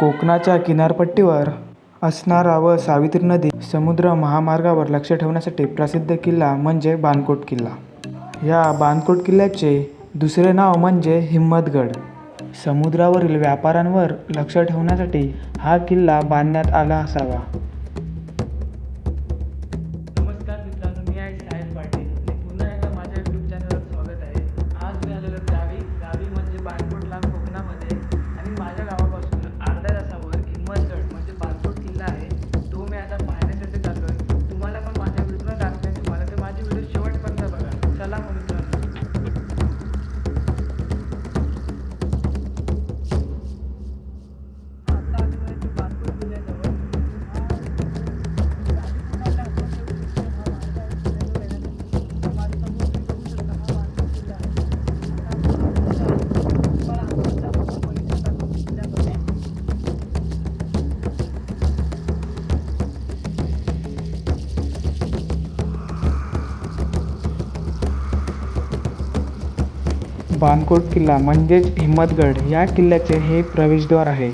कोकणाच्या किनारपट्टीवर असणारा व सावित्री नदी समुद्र महामार्गावर लक्ष ठेवण्यासाठी प्रसिद्ध किल्ला म्हणजे बाणकोट किल्ला. या बाणकोट किल्ल्याचे दुसरे नाव म्हणजे हिम्मतगड. समुद्रावरील व्यापाऱ्यांवर लक्ष ठेवण्यासाठी हा किल्ला बांधण्यात आला असावा. बाणकोट किल्ला म्हणजेच हिम्मतगड या किल्ल्याचे हे प्रवेशद्वार आहे.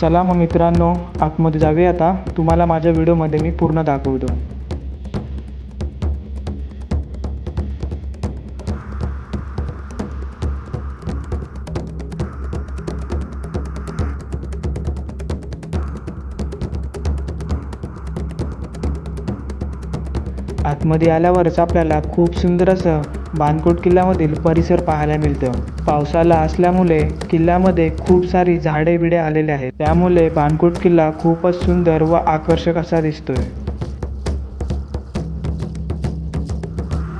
चला मग मित्रांनो आतमध्ये जाऊया आता. तुम्हाला माझ्या व्हिडिओमध्ये मी पूर्ण दाखवतो. आतमध्ये आल्यावरच आपल्याला खूप सुंदर असं बाणकोट किल्ल्यामधील परिसर पाहायला मिळतं. पावसाला असल्यामुळे किल्ल्यामध्ये खूप सारी झाडे बिडे आलेले आहेत. त्यामुळे बाणकोट किल्ला खूपच सुंदर व आकर्षक असा दिसतोय.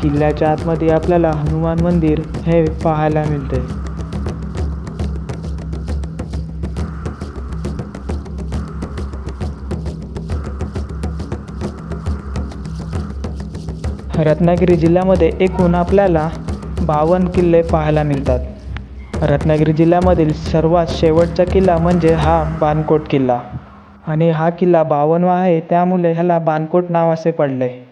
किल्ल्याच्या आतमध्ये आपल्याला हनुमान मंदिर हे पाहायला मिळते रत्नागिरी जिल्ह्यामध्ये एकूण आपल्याला बावन्न किल्ले पाहायला मिळतात. रत्नागिरी जिल्ह्यामधील सर्वात शेवटचा किल्ला म्हणजे हा बाणकोट किल्ला. आणि हा किल्ला बावनवा आहे त्यामुळे ह्याला बाणकोट नाव असे पडले.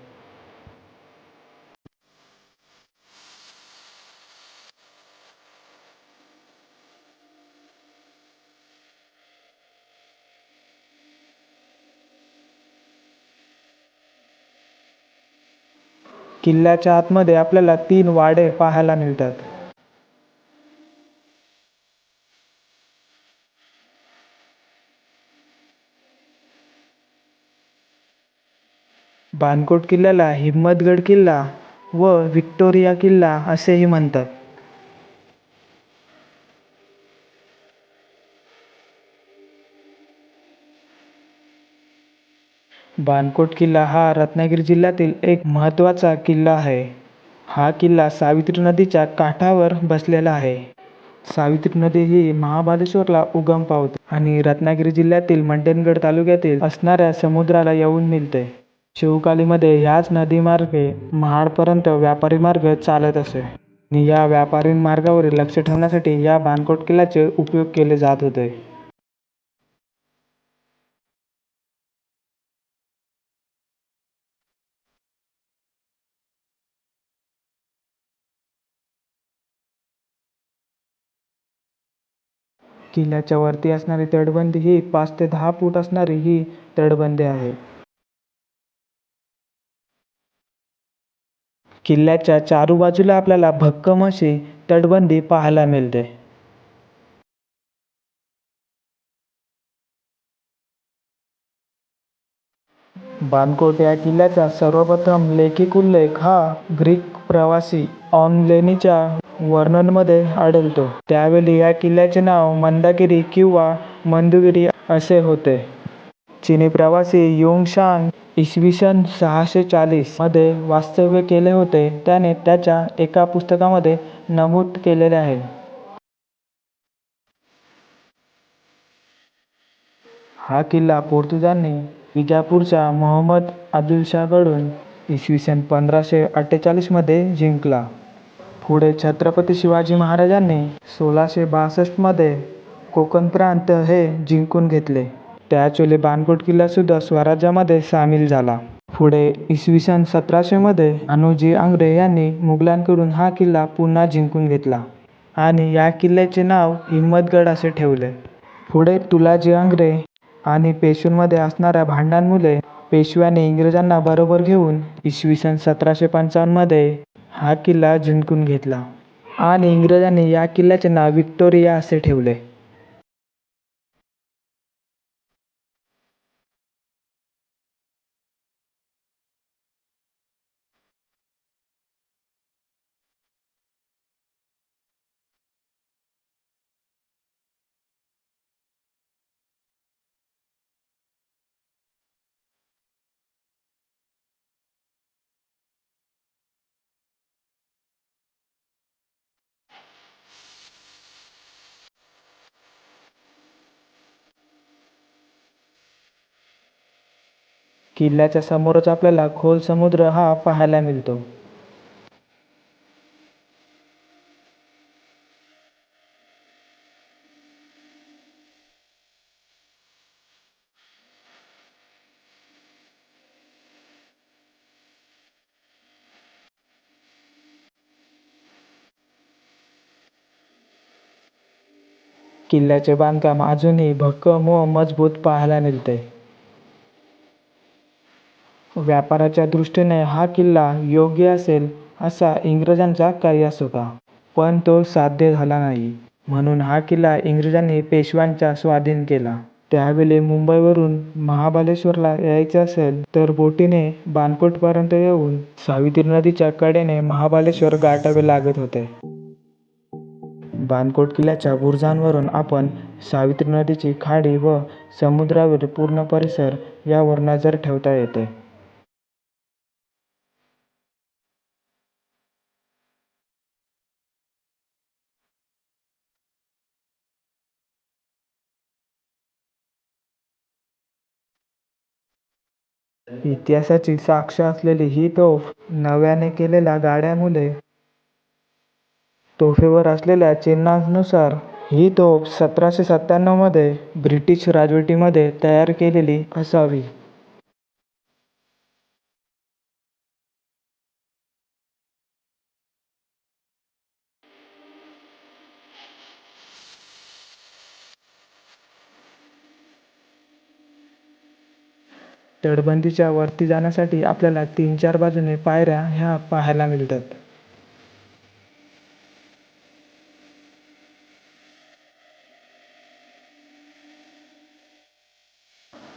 किल्ल्याच्या आतमध्ये आपल्याला तीन वाडे पाहायला मिळतात. बाणकोट किल्ल्याला हिम्मतगड किल्ला व व्हिक्टोरिया किल्ला असेही म्हणतात. बाणकोट किल्ला हा रत्नागिरी जिल्ह्यातील एक महत्त्वाचा किल्ला आहे. हा किल्ला सावित्री नदीच्या काठावर बसलेला आहे. सावित्री नदी ही महाबळेश्वरला उगम पावते आणि रत्नागिरी जिल्ह्यातील मंडणगड तालुक्यातील असणाऱ्या समुद्राला येऊन मिळते शिवकालीमध्ये ह्याच नदीमार्गे महाडपर्यंत व्यापारी मार्ग चालत असे आणि या व्यापारी मार्गावरील लक्ष ठेवण्यासाठी या बाणकोट किल्ल्याचे उपयोग केले जात होते. किल्ल्याच्या वरती असणारी तटबंदी ही पाच ते दहा फूट असणारी ही तटबंदी आहे. किल्ल्याच्या चारू बाजूला आपल्याला भक्कम अशी तटबंदी पाहायला मिळते. बाणकोट या किल्ल्याचा सर्वप्रथम लेखिक उल्लेख हा ग्रीक प्रवासी ऑनलेनीच्या वर्णनमध्ये आढळतो. त्यावेळी या किल्ल्याचे नाव मंदागिरी किंवा मंदुगिरी असे होते. चिनी प्रवासी युंगशांग इसवी सन सहाशे चाळीसमध्ये वास्तव्य केले होते. त्याने त्याच्या एका पुस्तकामध्ये नमूद केलेले आहे. हा किल्ला पोर्तुगांनी विजापूरच्या मोहम्मद आदिलशाहकडून इसवी सन पंधराशे अठ्ठेचाळीसमध्ये जिंकला. पुढे छत्रपती शिवाजी महाराजांनी सोळाशे बासष्टमध्ये कोकण प्रांत हे जिंकून घेतले. त्याचवेळी बाणकोट किल्लासुद्धा स्वराज्यामध्ये सामील झाला. पुढे इसवी सन सतराशेमध्ये अनुजी आंग्रे यांनी मुघलांकडून हा किल्ला पुन्हा जिंकून घेतला आणि या किल्ल्याचे नाव हिम्मतगड असे ठेवले. पुढे तुलाजी आंग्रे आणि पेशव्यांमध्ये असणाऱ्या भांडणांमुळे पेशव्याने इंग्रजांना बरोबर घेऊन इसवी सन सतराशे पंचावन्नमध्ये हा किल्ला जिंकून घेतला. आणि इंग्रजांनी या किल्ल्याचे नाव विक्टोरिया असे ठेवले. किल्ल्याच्या समोरच आपल्याला खोल समुद्र हा पाहायला मिळतो. किल्ल्याचे बांधकाम अजूनही भक्कम व मजबूत पाहायला मिळते. व्यापाराच्या दृष्टीने हा किल्ला योग्य असेल असा इंग्रजांचा कयास होता पण तो साध्य झाला नाही. म्हणून हा किल्ला इंग्रजांनी पेशव्यांच्या स्वाधीन केला. त्यावेळी मुंबईवरून महाबळेश्वरला यायचे असेल तर बोटीने बाणकोटपर्यंत येऊन सावित्री नदीच्या कडेने महाबळेश्वर गाठावे लागत होते. बाणकोट किल्ल्याच्या बुरुजांवरून आपण सावित्री नदीची खाडी व समुद्रावरील पूर्ण परिसर यावर नजर ठेवता येते. इतिहासाची साक्ष असलेली ही तोफ नव्याने केलेल्या गाड्यामुळे तोफेवर असलेल्या चिन्हांनुसार ही तोफ सतराशे सत्त्याण्णवमध्ये ब्रिटिश राजवटीमध्ये तयार केलेली असावी. तटबंदीच्या वरती जाण्यासाठी आपल्याला तीन चार बाजूने पायऱ्या ह्या पाहायला मिळतात.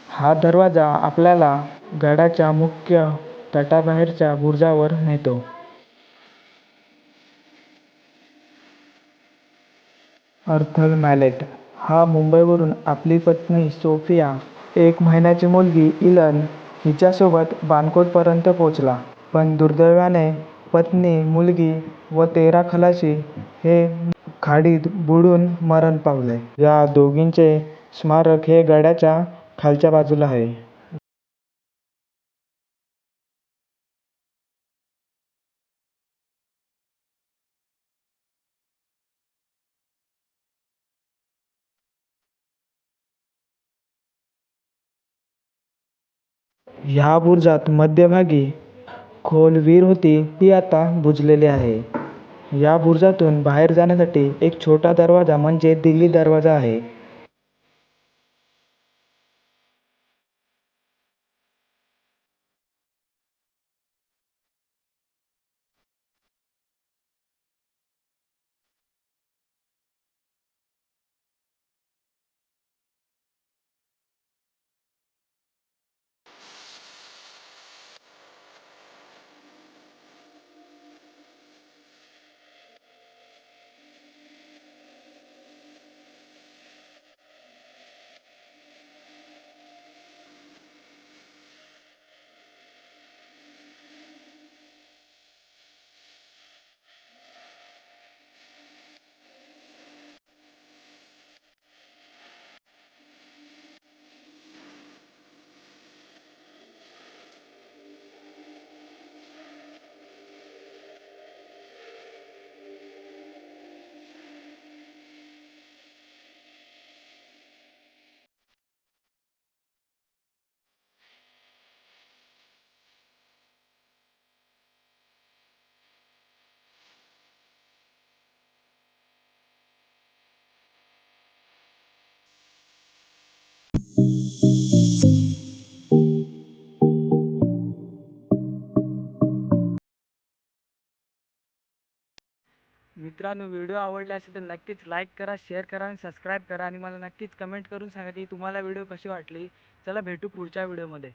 हा दरवाजा आपल्याला गडाच्या मुख्य तटाबाहेरच्या बुरुजावर नेतो. अर्थल मॅलेट हा मुंबईवरून आपली पत्नी सोफिया एक महिन्याची मुलगी इलन हिच्यासोबत बाणकोटपर्यंत पोहोचला. पण दुर्दैवाने पत्नी मुलगी व तेरा खलाशी हे खाडीत बुडून मरण पावले. या दोघींचे स्मारक हे गडाच्या खालच्या बाजूला आहे. ह्या बुरुजात मध्यभागी खोल विहीर होती ती आता बुजलेली आहे. या बुरुजातून बाहेर जाण्यासाठी एक छोटा दरवाजा म्हणजे दिल्ली दरवाजा आहे. मित्रांनो व्हिडिओ आवडला असेल तर नक्कीच लाईक करा शेअर करा आणि सबस्क्राईब करा. आणि मला नक्कीच कमेंट करून सांगा की तुम्हाला व्हिडिओ कशी वाटली. चला भेटू पुढच्या व्हिडिओमध्ये